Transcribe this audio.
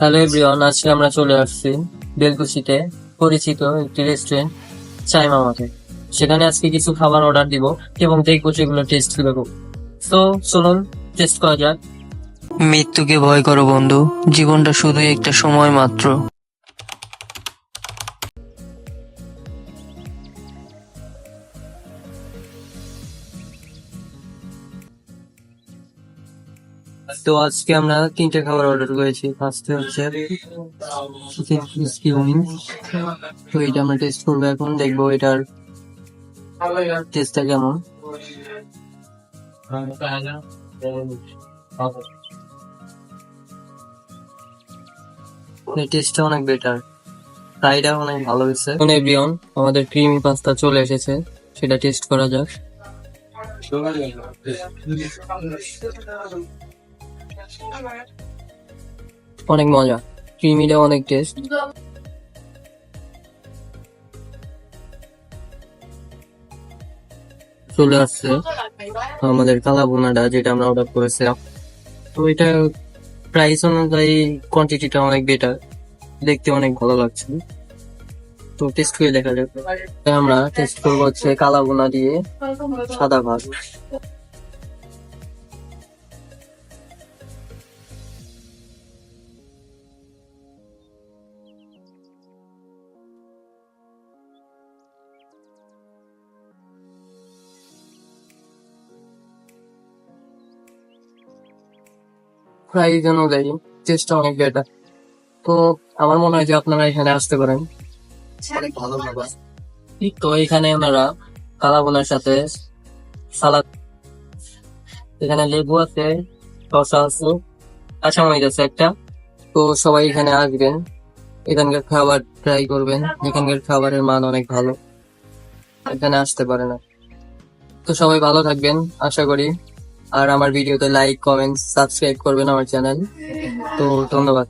Hello everyone আজকে আমরা চলে আসছি বেলকুচিতে। পরিচিত একটি রেস্টুরেন্ট চাই মামাতে সেখানে আজকে কিছু খাবার অর্ডার দিব এবং দেখব সেগুলো টেস্ট করব তো চলুন টেস্ট করা যাক। মৃত্যুকে ভয় করো বন্ধু, জীবনটা শুধুই একটা সময় মাত্র। তো আজকে আমরা তিনটে খাবার অর্ডার করেছি। ফার্স্টে হচ্ছে তো এটা আমরা টেস্ট করব এখন, দেখব এটার টেস্টটা কেমন। টেস্টটা অনেক বেটার ফ্রাইটা অনেক ভালো হয়েছে। এভরিওয়ান, আমাদের ক্রিমি পাস্তা চলে এসেছে। সেটা টেস্ট করা যাক। অনেক মজা। ক্রিমিটা অনেক টেস্ট চলে আসছে আমাদের কালা বোনাটা যেটা আমরা অর্ডার করেছিলাম। তো এটা প্রাইস অনুযায়ী কোয়ান্টিটিটা অনেক বেটার দেখতে অনেক ভালো লাগছে। তো টেস্ট করে দেখা যাক। আমরা টেস্ট করব হচ্ছে কালা বোনা দিয়ে সাদা ভাত। প্রাইস অনুযায়ী চেষ্টা অনেক বেটার তো আমার মনে হয় যে আপনারা এখানে আসতে পারেন। অনেক ভালো তো এখানে ওনারা কালা বোনার সাথে সালাদ এখানে লেবু আছে শসা আছে কাঁচামরিচ আছে একটা। তো সবাই এখানে আসবেন এখানকার খাবার ট্রাই করবেন। এখানকার খাবারের মান অনেক ভালো। এখানে আসতে পারে না তো সবাই ভালো থাকবেন আশা করি। আর আমার ভিডিওতে লাইক কমেন্ট সাবস্ক্রাইব করবেন আমার চ্যানেল তো ধন্যবাদ।